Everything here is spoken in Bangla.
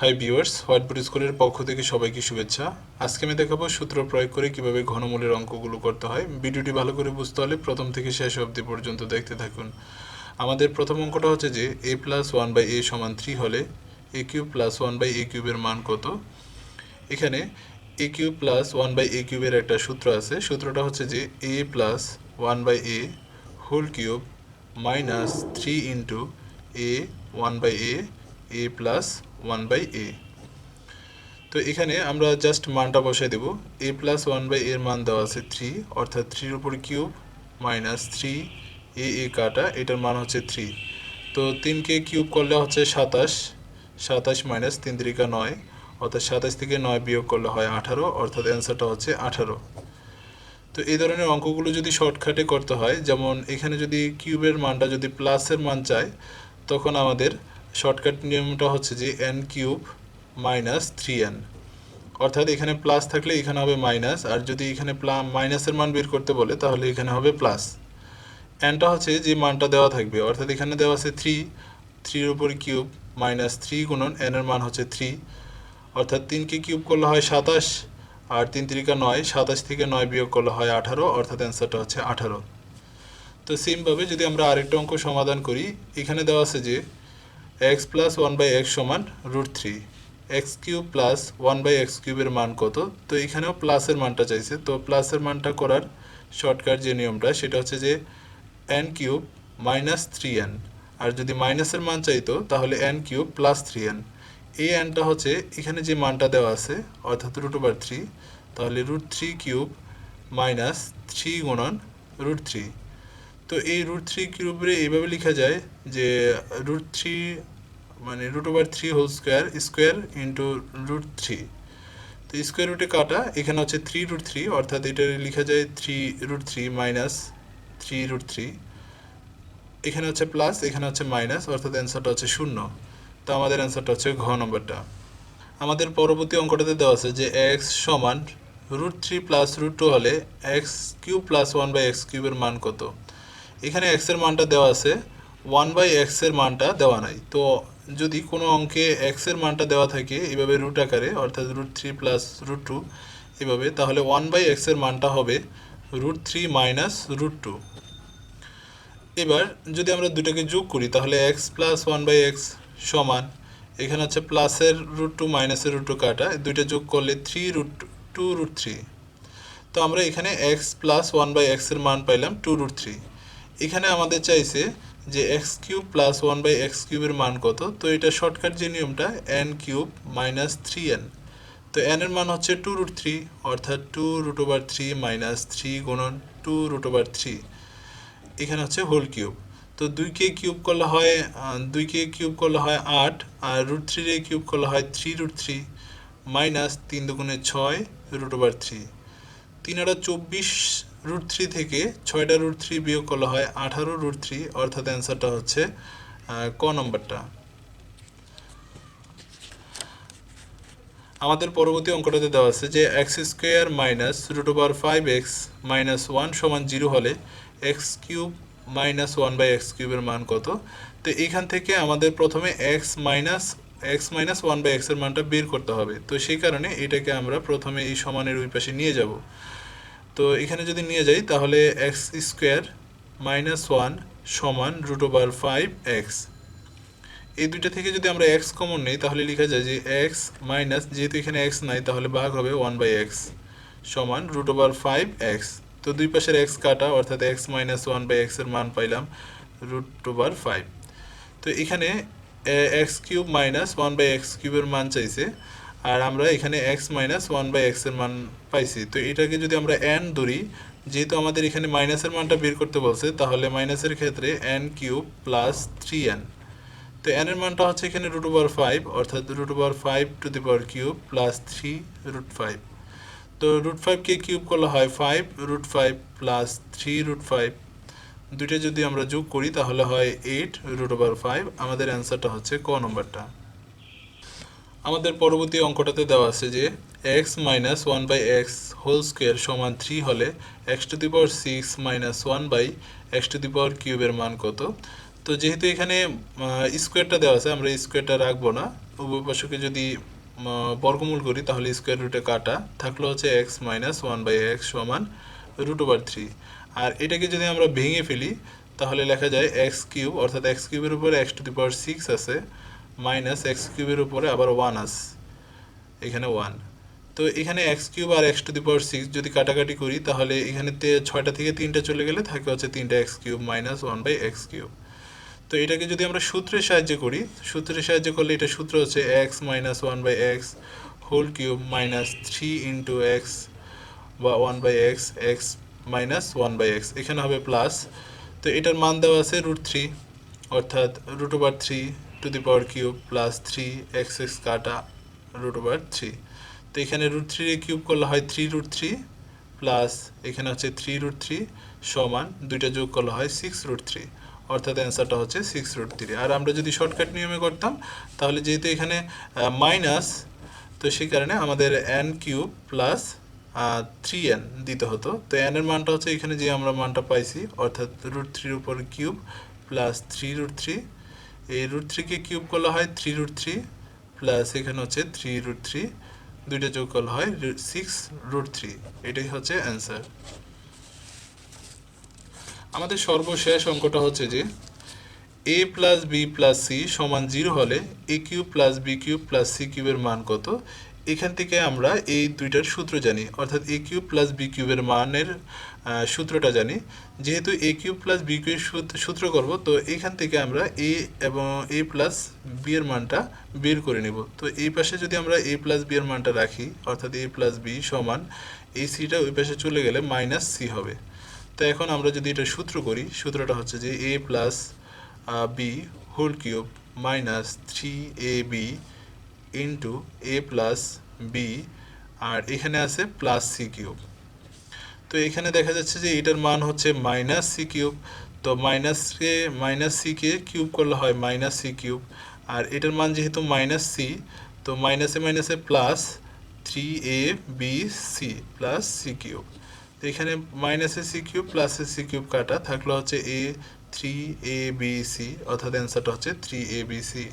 হাই ভিউয়ার্স হোয়াইট বোর্ড স্কুলের পক্ষ থেকে সবাইকে শুভেচ্ছা। আজকে আমি দেখাবো সূত্র প্রয়োগ করে কীভাবে ঘনমূলের অঙ্কগুলো করতে হয়। ভিডিওটি ভালো করে বুঝতে হলে প্রথম থেকে শেষ অবধি পর্যন্ত দেখতে থাকুন। আমাদের প্রথম অঙ্কটা হচ্ছে যে A plus one by A সমান থ্রি হলে A cube plus one by A কিউবের মান কত? এখানে A cube plus one by A কিউবের একটা সূত্র আছে। সূত্রটা হচ্ছে যে A plus one by A whole cube minus three into A one by A A plus one by A তো এখানে আমরা জাস্ট মানটা বসাই দেব। এ প্লাস ওয়ান বাই এর মান দেওয়া আছে থ্রি অর্থাৎ থ্রির উপর cube minus three A A কাটা, এটার মান হচ্ছে থ্রি তো তিনকে কিউব করলে হচ্ছে সাতাশ সাতাশ মাইনাস তিন তিরিকা নয়, অর্থাৎ সাতাশ থেকে নয় বিয়োগ করলে হয় আঠারো, অর্থাৎ অ্যান্সারটা হচ্ছে আঠারো। তো এই ধরনের অঙ্কগুলো যদি শর্টকাটে করতে হয়, যেমন এখানে যদি কিউবের মানটা যদি প্লাসের মান চায়, তখন আমাদের শর্টকাট নিয়মটা হচ্ছে যে N cube minus three N অর্থাৎ এখানে প্লাস থাকলে এখানে হবে মাইনাস, আর যদি এখানে প্লা, মাইনাসের মান বের করতে বলে, তাহলে এখানে হবে প্লাস। এনটা হচ্ছে যে মানটা দেওয়া থাকবে, অর্থাৎ এখানে দেওয়া আছে থ্রি, থ্রির উপর কিউব মাইনাস থ্রি গুণন এনের মান হচ্ছে থ্রি। অর্থাৎ তিনকে কিউব করলে হয় সাতাশ, আর তিন তিরিকা নয়, সাতাশ থেকে নয় বিয়োগ করলে হয় আঠারো, অর্থাৎ অ্যান্সারটা হচ্ছে আঠারো। তো সেমভাবে যদি আমরা আরেকটা অঙ্ক সমাধান করি, এখানে দেওয়া আছে যে X plus one by X সমান root three X cube plus one by X কিউবের মান কত? তো এখানেও প্লাসের মানটা চাইছে। তো প্লাসের মানটা করার শর্টকাট যে নিয়মটা, সেটা হচ্ছে যে N cube minus three N আর যদি মাইনাসের মান চাইতো, তাহলে N cube plus three N এই এনটা হচ্ছে এখানে যে মানটা দেওয়া আছে, অর্থাৎ রুট ওভার থ্রি তাহলে root three cube minus three গুণন রুট থ্রি তো এই রুট থ্রি কিউবরে এইভাবে লেখা যায় যে রুট থ্রি মানে root over three whole square square into root three তো স্কোয়ার রুটে কাটা, এখানে হচ্ছে থ্রি রুট থ্রি অর্থাৎ এটা লেখা যায় three root three minus three root three এখানে হচ্ছে প্লাস এখানে হচ্ছে মাইনাস অর্থাৎ অ্যান্সারটা হচ্ছে শূন্য। তো আমাদের অ্যান্সারটা হচ্ছে ঘ নম্বরটা। আমাদের পরবর্তী অঙ্কটাতে দেওয়া আছে যে এক্স সমান root three plus root two হলে X cube plus one by X কিউবের মান কত? এখানে এক্সের মানটা দেওয়া আছে ওয়ান বাই এক্সের মানটা দেওয়া নাই। তো যদি কোনো অঙ্কে এক্সের মানটা দেওয়া থাকে এভাবে রুট আকারে, অর্থাৎ root three plus root two এভাবে তাহলে ওয়ান বাই এক্সের মানটা হবে root three minus root two এবার যদি আমরা দুটাকে যোগ করি, তাহলে X plus one by X সমান, এখানে হচ্ছে প্লাসের রুট টু মাইনাসের রুট টু কাটা দুইটা যোগ করলে three root two root three তো আমরা এখানে এক্স প্লাস ওয়ান বাই এক্সের মান পাইলাম টু রুট থ্রি এখানে আমাদের চাইছে যে X cube plus one by X কিউবের মান কত? তো এটা শর্টকাট যে নিয়মটা N cube minus three N তো এন এর মান হচ্ছে টু রুট থ্রি অর্থাৎ two root over three minus three গুণন টু রুট ওভার থ্রি এখানে হচ্ছে হোল কিউব তো দুইকে কিউব করলে হয় আহ, দুইকে কিউব করলে হয় আট আর রুট থ্রিরে কিউব করলে হয় থ্রি রুট থ্রি মাইনাস তিন দুগুণে ছয় রুট ওভার থ্রি তিন আটা চব্বিশ রুট থ্রি থেকে ছয়টা রুট থ্রি বিয়োগ করলে হয় আঠারো রুট থ্রি অর্থাৎ অ্যান্সারটা হচ্ছে ক নম্বরটা। আমাদের পরবর্তী অঙ্কটাতে দেওয়া আছে যে X square minus root over five X minus one সমান জিরো হলে X cube minus one by X কিউবের মান কত? তো এইখান থেকে আমাদের প্রথমে X minus X minus one by এক্সের মানটা বের করতে হবে। তো সেই কারণে এটাকে আমরা প্রথমে এই সমানের ওই পাশে নিয়ে যাব। তো এখানে যদি নিয়ে যাই, তাহলে এক্স স্কোয়ার মাইনাস ওয়ান সমান রুট ওভার ফাইভ এক্স এই দুইটা থেকে যদি আমরা এক্স কমন নেই, তাহলে লেখা যায় যে এক্স মাইনাস যেহেতু এখানে এক্স নাই, তাহলে ভাগ হবে ওয়ান বাই এক্স সমান রুট ওভার ফাইভ এক্স তো দুই পাশের এক্স কাটা, অর্থাৎ এক্স মাইনাস ওয়ান বাই এক্সের মান পাইলাম রুট ওভার ফাইভ তো এখানে X cube minus one by X কিউবের মান চাইছে। আর আমরা এখানে এক্স মাইনাস ওয়ান বাই এক্সের মান পাইছি। তো এটাকে যদি আমরা এন ধরি, যেহেতু আমাদের এখানে মাইনাসের মানটা বের করতে বলছে, তাহলে মাইনাসের ক্ষেত্রে N cube plus three N তো এন এর মানটা হচ্ছে এখানে রুট ওভার ফাইভ অর্থাৎ root over five to the power cube plus three root five তো রুট ফাইভকে কিউব করলে হয় five root five plus three root five দুইটা যদি আমরা যোগ করি, তাহলে হয় এইট রুট ওভার ফাইভ আমাদের অ্যান্সারটা হচ্ছে ক নম্বরটা। আমাদের পরবর্তী অঙ্কটাতে দেওয়া আছে যে X minus one by X whole square সমান থ্রি হলে X to the power six minus one by X to the power কিউবের মান কত? তো যেহেতু এখানে স্কোয়ারটা দেওয়া আছে, আমরা স্কোয়ারটা রাখব না। উভয় যদি বর্গমূল করি, তাহলে স্কোয়ার রুটে কাটা। থাকল হচ্ছে X minus one by X সমান রুট ওভার থ্রি আর এটাকে যদি আমরা ভেঙে ফেলি, তাহলে লেখা যায় এক্স কিউব অর্থাৎ এক্স কিউবের উপরে X to the power six আছে। মাইনাস এক্স কিউবের উপরে আবার ওয়ান আছে। এখানে ওয়ান তো এখানে x cube R X to the power six যদি কাটাকাটি করি, তাহলে এখানে ছয়টা থেকে তিনটা চলে গেলে থাকে হচ্ছে তিনটা X cube minus one by X cube তো এটাকে যদি আমরা সূত্রের সাহায্যে করি, সূত্রের সাহায্যে করলে এটা সূত্র হচ্ছে X minus one by X whole cube minus three into X বা one by X X minus one by X এখানে হবে প্লাস তো এটার মান দেওয়া আছে রুট থ্রি অর্থাৎ root over three to the power cube plus three X X কাটা রুট ওভার থ্রি। তো এখানে রুট থ্রি কিউব করলে হয় থ্রি রুট থ্রি প্লাস এখানে হচ্ছে থ্রি রুট থ্রি সমান দুইটা যোগ করলে হয় সিক্স রুট থ্রি। অর্থাৎ অ্যান্সারটা হচ্ছে সিক্স রুট থ্রি। আর আমরা যদি শর্টকাট নিয়মে করতাম, তাহলে যেহেতু এখানে মাইনাস, তো সেই কারণে আমাদের N cube plus three N দিতে হতো। তো এন এর মানটা হচ্ছে এখানে যে আমরা মানটা পাইছি, অর্থাৎ রুট থ্রির উপর cube plus three root three এই রুট থ্রিকে কিউব করলে হয় থ্রি রুট থ্রি প্লাস এখানে হচ্ছে থ্রি রুট থ্রি দুইটা যোগ করলে হয় সিক্স রুট থ্রি এটাই হচ্ছে অ্যান্সার আমাদের সর্বশেষ অঙ্কটা হচ্ছে যে A plus B plus C সমান জিরো হলে A cube plus B cube plus C কিউবের মান কত? এখান থেকে আমরা এই দুইটার সূত্র জানি, অর্থাৎ এ কিউব প্লাস বি কিউবের মানের সূত্রটা জানি। যেহেতু A cube plus B cube সূত্র করব, তো এখান থেকে আমরা এ এবং এ প্লাস বি এর মানটা বের করে নেব। তো এই পাশে যদি আমরা এ প্লাস বি এর মানটা রাখি, অর্থাৎ এ প্লাস বি সমান এই সিটা ওই পাশে চলে গেলে মাইনাস সি হবে। তো এখন আমরা যদি এটা সূত্র করি, সূত্রটা হচ্ছে যে A plus B whole cube minus three A B into A plus B আর এখানে আছে প্লাস সি কিউব। তো এখানে দেখা যাচ্ছে যে এটার মান হচ্ছে মাইনাস সি কিউব। তো মাইনাসকে মাইনাস সিকে কিউব করলে হয় মাইনাস সি কিউব। আর এটার মান যেহেতু মাইনাস সি তো মাইনাসে মাইনাসে plus three A B C plus C cube. তো এখানে মাইনাসে সি কিউব প্লাসে সি কিউব কাটা থাকল হচ্ছে এ থ্রি এ বি সি অর্থাৎ অ্যান্সারটা হচ্ছে থ্রি এ বি সি